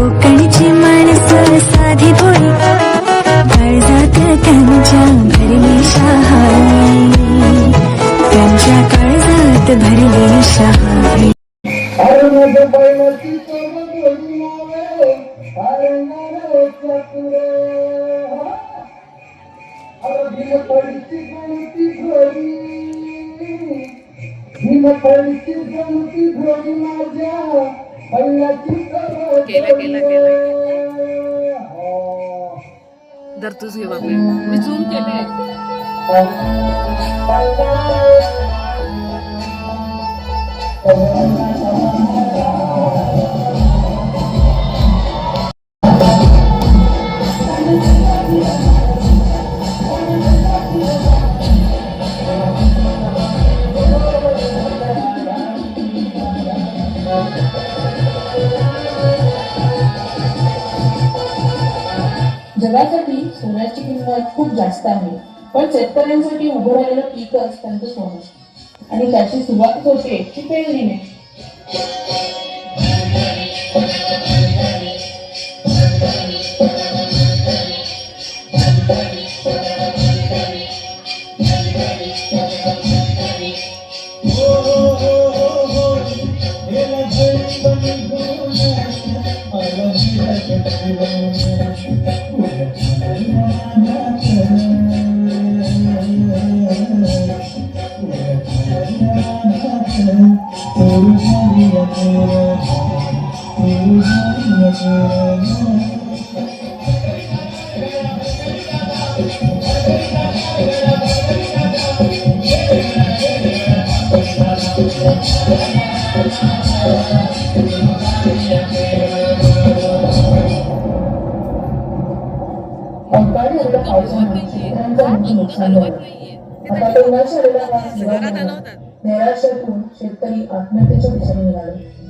कोकणची माणसं साधी भोळी काळजात त्यांच्या भरली शहाणी. त्यांच्या काळजात भरली शहाणी. माझ्या. केला केला केलं. धर तूच घे बाबी मी झूम केले जगासाठी सोन्याची किंमत खूप जास्त आहे. पण शेतकऱ्यांसाठी उभं राहिलेलं पीकच त्यांचं सोनं आणि त्याची सुरुवात होते ती पेरणीने आता शेतकरी आत्महत्येच्या दिशेने निघाले.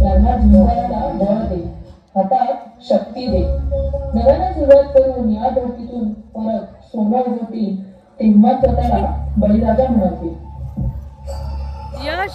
त्यांना जिंकायला बळ दे हातात शक्ती दे नव्याने सुरुवात करून या धोतीतून परत सोबत होती तेव्हा स्वतःला बळीराजा म्हणाले यश